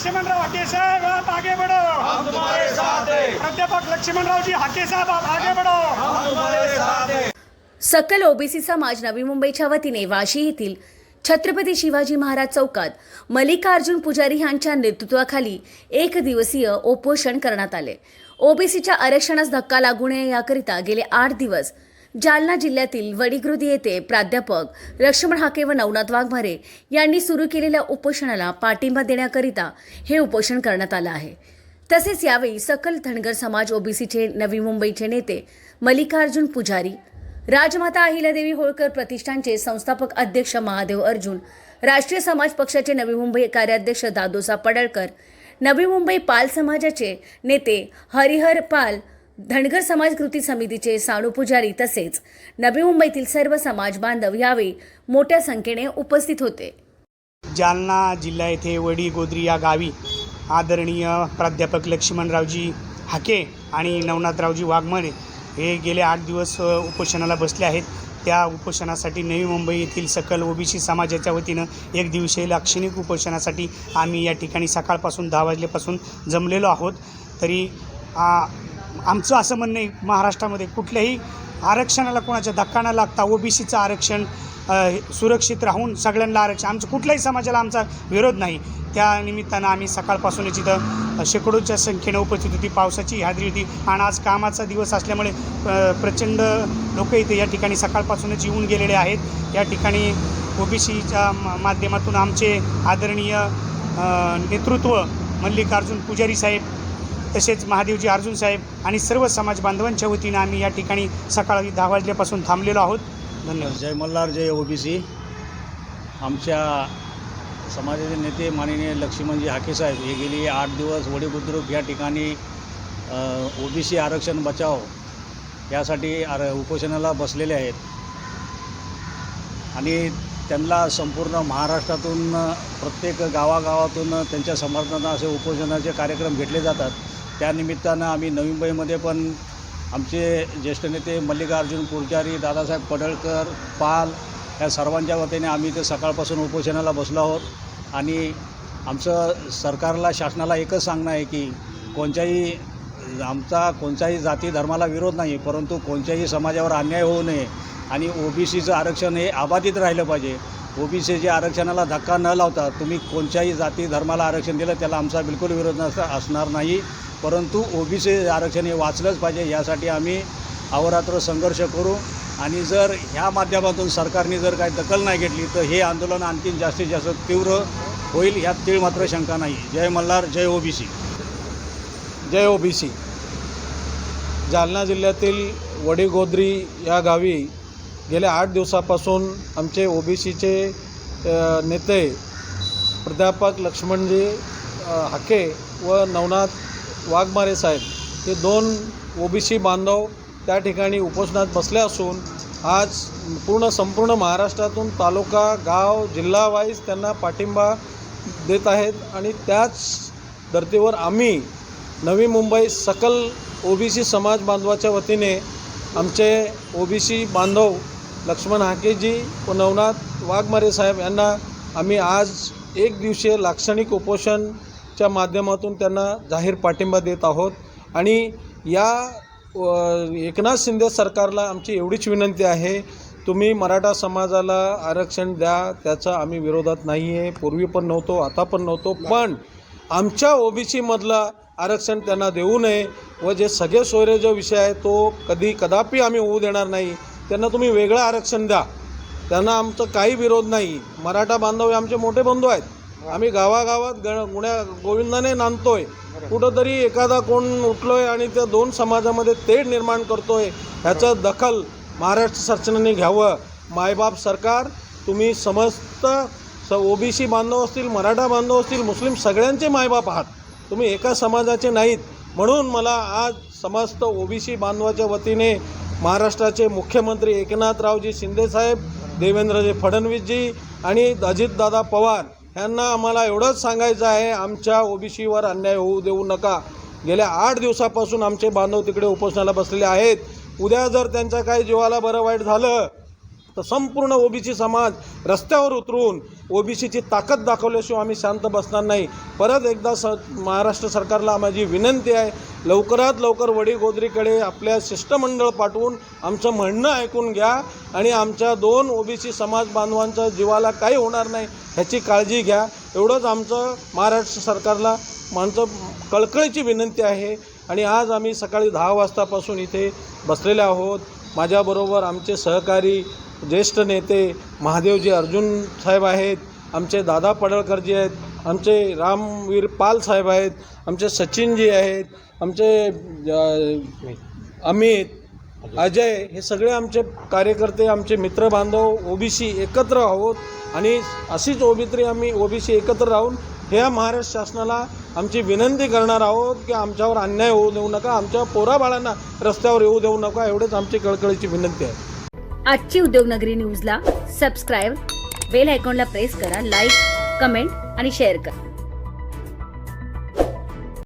लक्ष्मणराव हाके साहेब आप आगे बढ़ो। प्राध्यापक लक्ष्मणरावजी हाके साहेब आप आगे बढ़ो। सकल ओबीसी समाज नवी मुंबईच्या वतीने वाशी येथील छत्रपती शिवाजी महाराज चौकात मल्लिकार्जुन पुजारी यांच्या नेतृत्वाखाली एक दिवसीय उपोषण करण्यात आले. ओबीसीच्या आरक्षणास धक्का लागू नये याकरिता गेले आठ दिवस जालना जिल्ह्यातील वडीगृदी येथे प्राध्यापक लक्ष्मण हाके व नवनाथ वाघमारे यांनी सुरू केलेल्या उपोषणाला पाठिंबा देण्याकरिता हे उपोषण करण्यात आलं आहे. तसेच यावेळी सकल धनगर समाज ओबीसीचे नवी मुंबईचे नेते मल्लिकार्जुन पुजारी राजमाता अहिल्यादेवी होळकर प्रतिष्ठानचे संस्थापक अध्यक्ष महादेव अर्जुन राष्ट्रीय समाज पक्षाचे नवी मुंबई कार्याध्यक्ष दादोसा पडळकर नवी मुंबई पाल समाजाचे नेते हरिहर पाल धनगर समाज कृती समितीचे साणू पुजारी तसेच नवी मुंबईतील सर्व समाज बांधव यावेळी मोठ्या संख्येने उपस्थित होते. जालना जिल्हा येथे वडी गोद्री या गावी आदरणीय प्राध्यापक लक्ष्मणरावजी हाके आणि नवनाथरावजी वाघमणे हे गेले आठ दिवस उपोषणाला बसले आहेत. त्या उपोषणासाठी नवी मुंबई येथील सकल ओबीसी समाजाच्या वतीनं एक दिवशीय लाक्षणिक उपोषणासाठी आम्ही या ठिकाणी सकाळपासून दहा वाजल्यापासून जमलेलो आहोत. तरी आमचं असं म्हणणं आहे महाराष्ट्रामध्ये कुठल्याही आरक्षणाला कोणाच्या धक्का न लागता ओबीसीचं आरक्षण सुरक्षित राहून सगळ्यांना आरक्षण आमचं कुठल्याही समाजाला आमचा विरोध नाही. त्या निमित्तानं आम्ही सकाळपासूनच इथं शेकडोच्या संख्येनं उपस्थित होती. पावसाची हादरी होती आणि आज कामाचा दिवस असल्यामुळे प्रचंड लोक इथे या ठिकाणी सकाळपासूनच येऊन गेलेले आहेत. या ठिकाणी ओबीसीच्या माध्यमातून आमचे आदरणीय नेतृत्व मल्लिकार्जुन पुजारी साहेब तसेच महादेवजी अर्जुन साहेब आणि सर्व समाज बांधवांच्या वतीनं आम्ही या ठिकाणी सकाळी दहा वाजल्यापासून थांबलेलो आहोत. धन्यवाद. जय मल्हार जय ओबीसी. आमच्या समाजाचे नेते माननीय लक्ष्मणजी हाकेसाहेब हे गेली आठ दिवस वडीबुद्रुक या ठिकाणी ओबीसी आरक्षण बचाव यासाठी आर उपोषणाला बसलेले आहेत. आणि त्यांना संपूर्ण महाराष्ट्रातून प्रत्येक गावागावातून त्यांच्या समर्थनात असे उपोषणाचे कार्यक्रम घेतले जातात. त्यानिमित्तानं आम्ही नवी मुंबईमध्ये पण आमचे ज्येष्ठ नेते मल्लिकार्जुन पुरजारी दादासाहेब पडळकर पाल या सर्वांच्या वतीने आम्ही इथे सकाळपासून उपोषणाला बसलो आहोत. आणि आमचं सरकारला शासनाला एकच सांगणं आहे की कोणत्याही आमचा कोणत्याही जाती धर्माला विरोध नाही परंतु कोणत्याही समाजावर अन्याय होऊ नये आणि ओबीसीचं आरक्षण हे अबाधित राहिलं पाहिजे. ओबीसीच्या आरक्षणाला धक्का न लावता तुम्ही कोणत्याही जाती धर्माला आरक्षण दिलं त्याला आमचा बिलकुल विरोध नस असणार नाही. परंतु ओबीसी आरक्षण हे वाचलंच पाहिजे. यासाठी आम्ही अहोरात्र संघर्ष करू. आणि जर ह्या माध्यमातून सरकारने जर काही दखल नाही घेतली तर हे आंदोलन आणखी जास्तीत जास्त तीव्र होईल यात तीळ मात्र शंका नाही. जय मल्हार जय ओबीसी. जय ओबीसी. जालना जिल्ह्यातील वडीगोद्री या गावी गेल्या आठ दिवसापासून आमचे ओबीसीचे नेते प्राध्यापक लक्ष्मणजी हाके व नवनाथ वाघमारे साहेब हे दोन ओबीसी बांधव त्या ठिकाणी उपोषणात बसले असून आज पूर्ण संपूर्ण महाराष्ट्रातून तालुका गाव जिल्हा वाईज त्यांना पाठिंबा देत आहेत आणि त्याच धर्तीवर आम्ही नवी मुंबई सकल ओबीसी समाज बांधवाच्या वतीने आमचे ओबीसी बांधव लक्ष्मण हाकेजी व नवनाथ वाघमारे साहेब यांना आम्ही आज एक दिवसीय लाक्षणिक च्या माध्यमातून त्यांना जाहीर पाठिंबा देत आहोत. आणि या एकनाथ शिंदे सरकारला आमची एवढीच विनंती आहे तुम्ही मराठा समाजाला आरक्षण द्या त्याचा आम्ही विरोधात नाही आहे पूर्वी पण नव्हतो आता पण नव्हतो पण आमच्या ओबीसीमधला आरक्षण त्यांना देऊ नये व जे सगळे सोयरे जो विषय आहे तो कधी कदापि आम्ही होऊ देणार नाही. त्यांना तुम्ही वेगळं आरक्षण द्या. त्यांना आमचं काही विरोध नाही. मराठा बांधव हे आमचे मोठे बंधू आहेत. आम्ही गावागावात गण गुण्या गोविंदाने नांदतोय. कुठंतरी एखादा कोण उठलोय आणि त्या दोन समाजामध्ये तेढ निर्माण करतोय ह्याचं दखल महाराष्ट्र शासनाने घ्यावं. मायबाप सरकार तुम्ही समस्त स ओबीसी बांधव असतील मराठा बांधव असतील मुस्लिम सगळ्यांचे मायबाप आहात. तुम्ही एका समाजाचे नाहीत. म्हणून मला आज समस्त ओबीसी बांधवाच्या वतीने महाराष्ट्राचे मुख्यमंत्री एकनाथरावजी शिंदेसाहेब देवेंद्रजी फडणवीसजी आणि अजितदादा पवार ह्यांना आम्हाला एवढंच सांगायचं आहे आमच्या ओबीसीवर अन्याय होऊ देऊ नका. गेल्या आठ दिवसापासून आमचे बांधव तिकडे उपोषणाला बसलेले आहेत. उद्या जर त्यांच्या काही जीवाला बरं वाईट झालं तर संपूर्ण ओबीसी समाज रस्त्यावर उतरून ओबीसीची ताकद दाखवल्याशिवाय आम्ही शांत बसणार नाही. परत एकदा स महाराष्ट्र सरकारला माझी विनंती आहे लवकरात लवकर वडीगोदरीकडे आपल्या शिष्टमंडळ पाठवून आमचं म्हणणं ऐकून घ्या आणि आमच्या दोन ओबीसी समाज बांधवांच्या जीवाला काही होणार नाही ह्याची काळजी घ्या. एवढंच आमचं महाराष्ट्र सरकारला आमचं कळकळीची विनंती आहे आणि आज आम्ही सकाळी दहा वाजतापासून इथे बसलेले आहोत. माझ्याबरोबर आमचे सहकारी ज्येष्ठ नेते महादेवजी अर्जुन साहेब आहेत आमचे दादा पडळकरजी आहेत आमचे रामवीर पाल साहेब आहेत आमचे सचिनजी आहेत आमचे अमित अजय हे सगळे आमचे कार्यकर्ते आमचे मित्रबांधव ओबीसी एकत्र आहोत आणि अशीच ओबीत्री आम्ही ओबीसी एकत्र राहून ह्या महाराष्ट्र शासनाला आमची विनंती करणार आहोत की आमच्यावर अन्याय होऊ देऊ नका आमच्या पोराबाळांना रस्त्यावर येऊ देऊ नका एवढेच आमची कळकळीची विनंती आहे. आजची उद्योगनगरी न्यूजला सबस्क्राईब बेल आयकॉनला प्रेस करा लाईक कमेंट आणि शेअर करा.